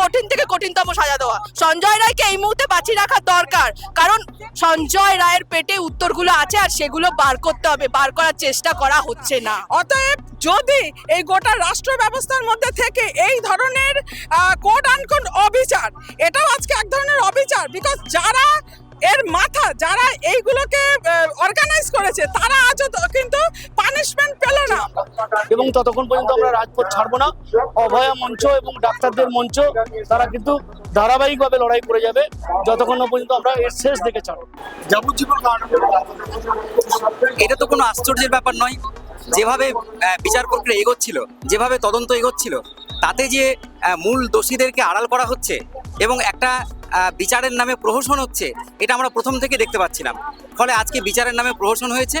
কঠিন থেকে কঠিনতম সাজা দেওয়া। সঞ্জয় রায়কে এই মুহূর্তে বাঁচিয়ে রাখা দরকার। কারণ সঞ্জয় রায়ের পেটে উত্তরগুলো আছে আর সেগুলো বার করতে হবে। বার করার চেষ্টা করা হচ্ছে না। অতএব যদি এই গোটা রাষ্ট্র ব্যবস্থার মধ্যে থেকে এই ধরনের কোড আনকোড অবিচার, এটাও আজকে এক ধরনের অবিচার বিকজ যারা এর মাথা, যারা এইগুলোকে অর্গানাইজ করেছে তারা আজও কিন্তু পানিশমেন্ট পেল না। এবং ততক্ষণ পর্যন্ত আমরা রাজপথ ছাড়বো না। অভয়া মঞ্চ এবং ডাক্তারদের মঞ্চ তারা কিন্তু ধারাবাহিকভাবে লড়াই করে যাবে। যতক্ষণ না পর্যন্ত আমরা এর শেষ দেখে ছাড়বো। যাবজ্জীবন কারণে এটা তো কোনো আশ্চর্যের ব্যাপার নয়। যেভাবে বিচার প্রক্রিয়া এগোচ্ছিল যেভাবে তদন্ত এগোচ্ছিল তাতে যে মূল দোষীদেরকে আড়াল করা হচ্ছে এবং একটা বিচারের নামে প্রহসন হচ্ছে এটা আমরা প্রথম থেকে দেখতে পাচ্ছিলাম ফলে আজকে বিচারের নামে প্রহসন হয়েছে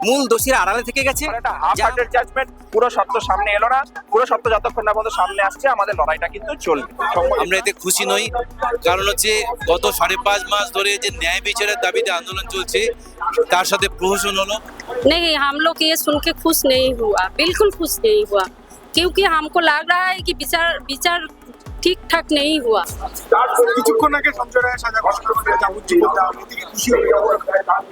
মূল দোষীরা আড়ালে থেকে গেছে একটা হাফ যা- হার্টেড জাজমেন্ট পুরো সত্য সামনে এলো না পুরো সত্য যতক্ষণ না পর্যন্ত সামনে আসছে আমাদের লড়াইটা কিন্তু চলবে আমরা এতে খুশি নই কারণ হচ্ছে গত সাড়ে পাঁচ মাস ধরে যে ন্যায় বিচারের দাবিতে আন্দোলন চলছে তার সাথে প্রহসন হলো नहीं हम लोग ये सुन के खुश नहीं हुआ बिल्कुल खुश नहीं हुआ क्योंकि हमको लग रहा है कि विचार विचार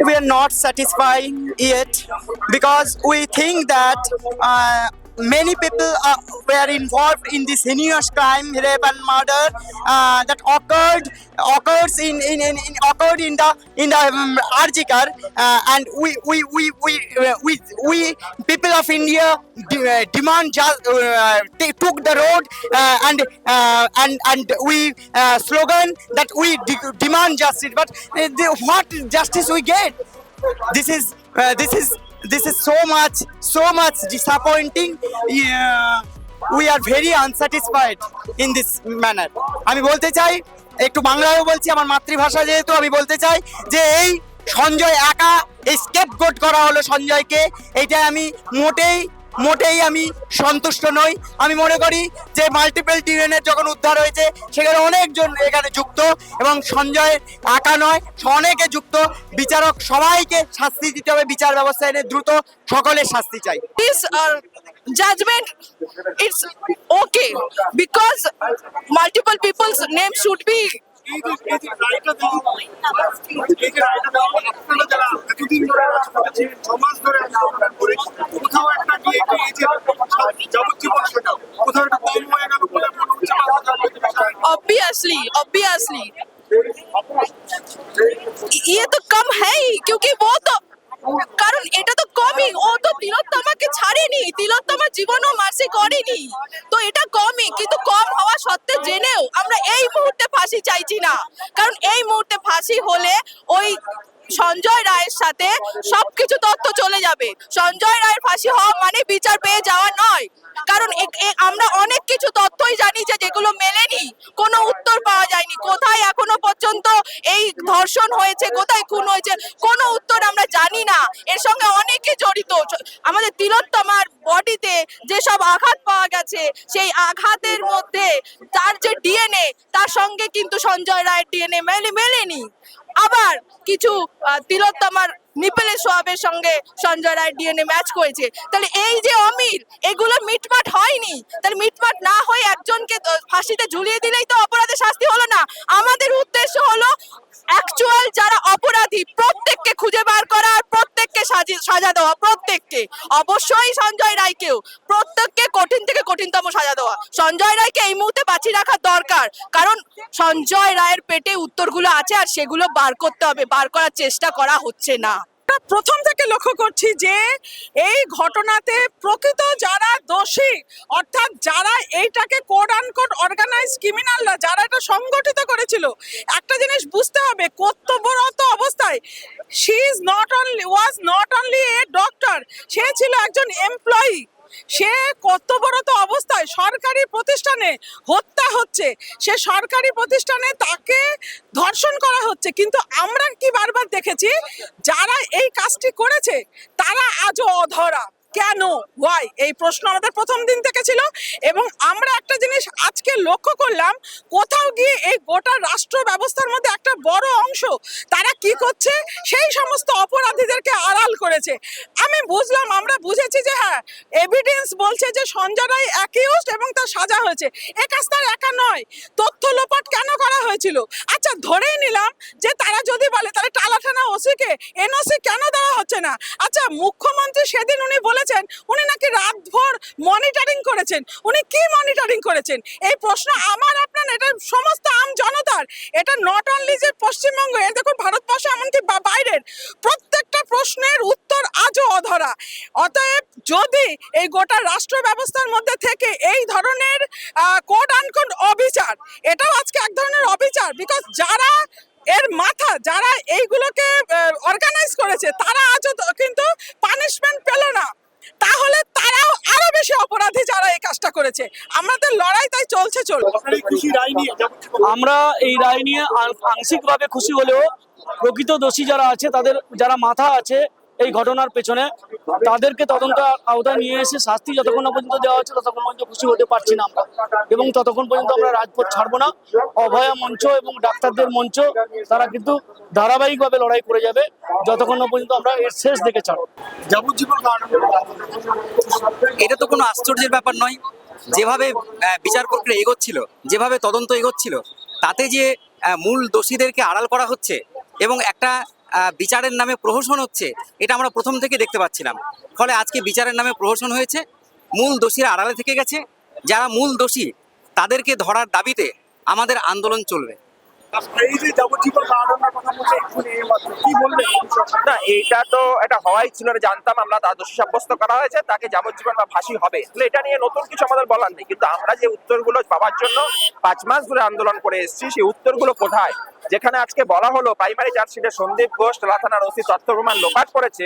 We are not satisfied yet because we think that uh, many people uh, were involved in this heinous crime, rape and murder uh, that occurred occurs in, in, in, in occurred in the in the um, Arjikar, uh, and we we we we uh, we, we people of India de- uh, demand just uh, they took the road uh, and uh, and and we uh, slogan that we de- demand justice, but uh, the, what justice we get? this is uh, this is this is so much so much disappointing. Yeah, we are very unsatisfied in this manner. আমি বলতে চাই একটু বাংলায়ও বলছি আমার মাতৃভাষা যেহেতু আমি বলতে চাই যে এই সঞ্জয় একা এই স্কেপ গোট করা হলো সঞ্জয়কে। এইটা আমি মোটেই মোটেই আমি সন্তুষ্ট নই। আমি মনে করি যে মাল্টিপল ট্রেনের যখন উদ্ধার হয়েছে সেখানে অনেকজন এখানে যুক্ত এবং সঞ্জয় একা নয় অনেকে যুক্ত। বিচারক সবাইকে শাস্তি দিতে হবে বিচার ব্যবস্থা এনে দ্রুত সকলে শাস্তি চাই। This uh, judgment it's okay because multiple people's name should be এই যে এই যে রায়টা দেওয়া হলো, এই যে রায়টা দেওয়া হলো, আপনারা যারা এতদিন ধরে আলোচনা করেছেন, ছ মাস ধরে আলোচনা করে, কোথাও একটা গিয়ে কি এই যে যাবজ্জীবন সাজা, কোথাও একটা কম হয়ে গেল বলে মনে হচ্ছে না, আমাদের বিষয়ে। obviously obviously ये तो कम है ही क्योंकि वो तो কারণ এটা তো কমই ও তো তিলোত্তমাকে ছাড়েনি। তিলোত্তমা জীবনও মাসে করেনি। তো এটা কমই কিন্তু কম হওয়া সত্ত্বে জেনেও আমরা এই মুহূর্তে ফাঁসি চাইছি না। কারণ এই মুহূর্তে ফাঁসি হলে ওই সঞ্জয় রায়ের সাথে সবকিছু তথ্য চলে যাবে। সঞ্জয় রায়ের ফাঁসি হওয়া মানে বিচার পেয়ে যাওয়া নয়। কারণ আমরা অনেক কিছু তথ্যই জানি যে যেগুলো মেলেনি, কোনো উত্তর পাওয়া যায়নি। কোথায় এখনও পর্যন্ত এই ধর্ষণ হয়েছে, কোথায় খুন হয়েছে, কোনো উত্তর আমরা জানি না। এর সঙ্গে অনেকে জড়িত। আমাদের তিলোত্তমার বডিতে যেসব আঘাত পাওয়া গেছে, সেই আঘাতের মধ্যে তার যে ডিএনএ, তার সঙ্গে কিন্তু সঞ্জয় রায়ের ডিএনএ মেলে, মেলেনি। আবার কিছু তিলোত্তমার নিপেলের সোয়াবের সঙ্গে সঞ্জয় রায়ের ডিএনএ ম্যাচ করেছে। তাহলে এই যে অমিল, এগুলো মিটমাট হয়নি। তাহলে মিটমাট না হয়ে একজনকে ফাঁসিতে ঝুলিয়ে দিলেই তো অপরাধের শাস্তি হলো না। আমাদের উদ্দেশ্য হলো অ্যাকচুয়াল যারা অপরাধী সাজি- দেওয়া প্রত্যেককে। অবশ্যই সঞ্জয় রায়কেও, প্রত্যেককে কঠিন থেকে কঠিনতম সাজা দেওয়া। সঞ্জয় রায়কে এই মুহূর্তে বাঁচিয়ে রাখার দরকার। কারণ সঞ্জয় রায়ের পেটে উত্তরগুলো আছে আর সেগুলো বার করতে হবে। বার করার চেষ্টা করা হচ্ছে না। প্রথম থেকে লক্ষ্য করছি যে এই ঘটনাতে প্রকৃত যারা দোষী, অর্থাৎ যারা এইটাকে কোড আনকোড অর্গানাইজ ক্রিমিনালরা যারা এটা সংগঠিত করেছিল, একটা জিনিস বুঝতে হবে, কর্তব্যরত অবস্থায় she is not only was not only a doctor সে ছিল একজন এমপ্লয়ি সে কর্তব্যরত অবস্থায় সরকারি প্রতিষ্ঠানে হত্যা হচ্ছে। সে সরকারি প্রতিষ্ঠানে তাকে ধর্ষণ করা হচ্ছে। কিন্তু আমরা কি বারবার দেখেছি, যারা এই কাজটি করেছে, তারা আজও অধরা। কেন? ওয়াই এই প্রশ্ন আমাদের প্রথম দিন থেকে ছিল এবং আমরা একটা জিনিস আজকে লক্ষ্য করলাম, কোথাও গিয়ে এই গোটা রাষ্ট্র ব্যবস্থার মধ্যে একটা বড় অংশ তারা কি করছে? সেই সমস্ত অপরাধীদেরকে আড়াল করেছে। আমি বুঝলাম, আমরা বুঝেছি যে হ্যাঁ এভিডেন্স বলছে যে সঞ্জয় রায় অ্যাকিউজড এবং তার সাজা হয়েছে। এ কাজ তার একা নয়, তথ্য লোপাট কেন করা হয়েছিল? আচ্ছা ধরেই নিলাম যে তারা যদি বলে, তাহলে টালা থানা ওসিকে এনওসি কেন দেওয়া হচ্ছে না? আচ্ছা মুখ্যমন্ত্রী সেদিন উনি বলেছেন উনি নাকি রাতভর মনিটরিং করেছেন। উনি কি মনিটরিং করেছেন? এই প্রশ্ন আমার, আপনার এটা সমস্ত আম জনতার। এটা নট অনলি যে পশ্চিমবঙ্গ এ দেখুন, ভারতবর্ষ এমনকি বাইরের। প্রত্যেকটা প্রশ্নের উত্তর আজও অধরা। অতএব যদি এই গোটা রাষ্ট্র ব্যবস্থার মধ্যে থেকে এই ধরনের কোড আনকোড অবিচার, এটাও আজকে এক ধরনের অবিচার বিকজ যারা এর মাথা, যারা এইগুলোকে অর্গানাইজ করেছে তারা আজও তো- কিন্তু পানিশমেন্ট পেল না তাহলে তারাও আরও বেশি অপরাধী যারা এই কাজটা করেছে আমাদের লড়াই তাই চলছে চলবে আপনার এই খুশি রায় নিয়ে যাবজ্জীবন আমরা এই রায় নিয়ে আংশিকভাবে খুশি হলেও প্রকৃত দোষী যারা আছে, তাদের যারা মাথা আছে এই ঘটনার পেছনে, তাদেরকে তদন্ত আওতায় নিয়ে এসে শাস্তি যতক্ষণ না পর্যন্ত দেওয়া হচ্ছে, ততক্ষণ পর্যন্ত খুশি হতে পারছি না আমরা। এবং ততক্ষণ পর্যন্ত আমরা রাজপথ ছাড়বো না। অভয়া মঞ্চ এবং ডাক্তারদের মঞ্চ, তারা কিন্তু ধারাবাহিকভাবে লড়াই করে যাবে। যতক্ষণ না পর্যন্ত আমরা এর শেষ দেখে ছাড়বো। যাবজ্জীবন এটা তো কোনো আশ্চর্যের ব্যাপার নয়। যেভাবে বিচার প্রক্রিয়া এগোচ্ছিল, যেভাবে তদন্ত এগোচ্ছিল, তাতে যে মূল দোষীদেরকে আড়াল করা হচ্ছে এবং একটা বিচারের নামে প্রহসন হচ্ছে, এটা আমরা প্রথম থেকে দেখতে পাচ্ছিলাম। ফলে আজকে বিচারের নামে প্রহসন হয়েছে, মূল দোষীরা আড়ালে থেকে গেছে, যারা মূল দোষী, তাদেরকে ধরার দাবিতে আমাদের আন্দোলন চলবে। বলবেন না এটা তো এটা হওয়াই ছিল না, জানতাম আমরা তার দোষী সাব্যস্ত করা হয়েছে তাকে যাবজ্জীবন বা ফাঁসি হবে। এটা নিয়ে নতুন কিছু আমাদের বলার নেই কিন্তু আমরা যে উত্তরগুলো পাওয়ার জন্য পাঁচ মাস ধরে আন্দোলন করে এসেছি সেই উত্তরগুলো কোথায়? যেখানে আজকে বলা হলো প্রাইমারি চার্জশিটে সন্দীপ ঘোষ টোলা থানার ওসি প্রমাণ লোপাট করেছে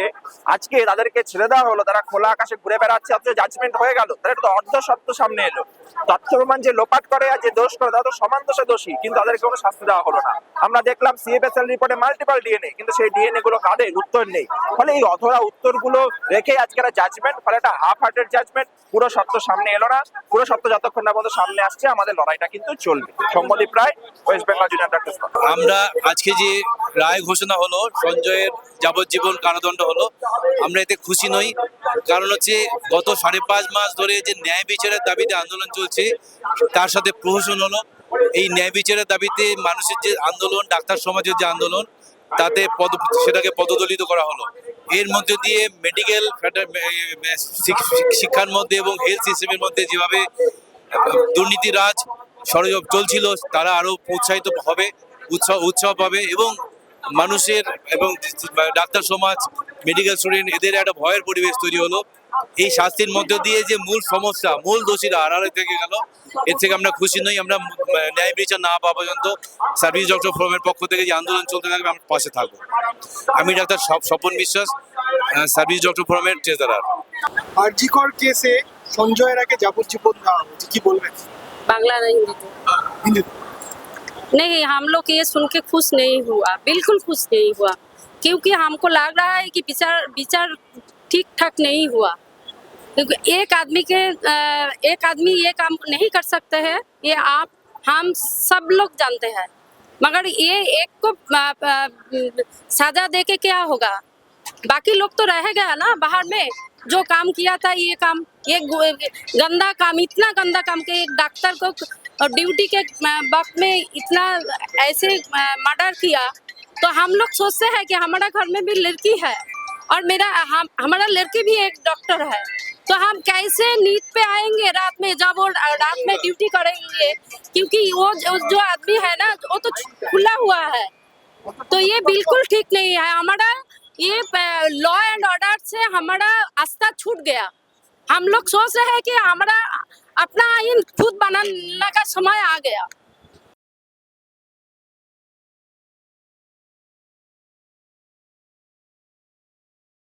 আজকে তাদেরকে ছেড়ে দেওয়া হলো, তারা খোলা আকাশে ঘুরে বেড়াচ্ছে, অথচ জাজমেন্ট হয়ে গেল। এটা তো অর্ধ সত্য সামনে এলো। তথ্য যে লোপাট করে আর যে দোষ করে, তারা তো সমান দোষে দোষী, কিন্তু তাদেরকে কোনো শাস্তি দেওয়া হলো না। আমরা দেখলাম সিএফএসএল রিপোর্টে মাল্টিপাল ডিএনএ কিন্তু সেই ডিএনএ গুলো কাদের উত্তর নেই। ফলে এই অধরা উত্তরগুলো রেখে আজকে একটা জাজমেন্ট ফলে একটা হাফ হার্টেড জাজমেন্ট পুরো সত্য সামনে এলো না। পুরো সত্য যতক্ষণ না পর্যন্ত সামনে আসছে, আমাদের লড়াইটা কিন্তু চলবে। Sammadip Roy West Bengal junior doctor আমরা আজকে যে রায় ঘোষণা হলো, সঞ্জয়ের যাবজ্জীবন কারাদণ্ড হলো, আমরা এতে খুশি নই। কারণ হচ্ছে গত সাড়ে পাঁচ মাস ধরে যে ন্যায় বিচারের দাবিতে আন্দোলন চলছে, তার সাথে প্রহসন হলো। এই ন্যায় বিচারের দাবিতে মানুষের যে আন্দোলন, ডাক্তার সমাজের যে আন্দোলন, তাতে পদ, সেটাকে পদদলিত করা হলো। এর মধ্যে দিয়ে মেডিকেল শিক্ষার মধ্যে এবং হেলথ সিস্টেমের মধ্যে যেভাবে দুর্নীতি রাজ ষড়যন্ত্র চলছিল, তারা আরও উৎসাহিত হবে। উৎসব উৎসব হবে এবং মানুষের এবং ডাক্তার সমাজ মেডিকেল স্টুডেন্ট এদের একটা ভয়ের পরিবেশ তৈরি হলো। এই শাস্তির মধ্য দিয়ে যে মূল সমস্যা মূল দোষীরা আড়ালে থেকে গেল এর থেকে আমরা খুশি নই আমরা ন্যায় বিচার না পাওয়া পর্যন্ত সার্ভিস ডক্টর ফোরামের পক্ষ থেকে যে আন্দোলন চলতে থাকবে আমরা পাশে থাকব। আমি ডাক্তার সব স্বপন বিশ্বাস সার্ভিস ডক্টর ফোরামের ট্রেজারার। আরজিকর কেসে সঞ্জয় রাকে যাবজ্জীবন দেওয়া হচ্ছে কি বলবেন? বাংলা হিন্দিতে? হিন্দিতে। नहीं, हम लोग ये सुन के खुश नहीं हुआ, बिल्कुल खुश नहीं हुआ, क्योंकि हमको लग रहा है कि विचार विचार ठीक ठाक नहीं हुआ। क्योंकि एक आदमी के एक आदमी ये काम नहीं कर सकते हैं, ये आप, हम सब लोग जानते हैं। मगर ये एक को सजा दे के क्या होगा? बाकी लोग तो रह गया ना बाहर में, जो काम किया था ये काम, ये गंदा काम, इतना गंदा काम के एक डॉक्टर को ड्यूटी के वक्त में इतना ऐसे मर्डर किया तो हम लोग सोचते हैं कि हमारा घर में भी लड़की है और मेरा, हम, हमारा लड़की भी एक डॉक्टर है। तो हम कैसे नींद पे आएँगे रात में, जब वो रात में ड्यूटी करेंगे? क्योंकि वो जो आदमी है ना, वो तो खुला हुआ है। तो ये बिल्कुल ठीक नहीं है। हमारा ये लॉ एंड ऑर्डर से हमारा आस्था छूट गया। हम लोग सोच रहे हैं कि हमारा अपना आइन खुद बनाने का समय आ गया।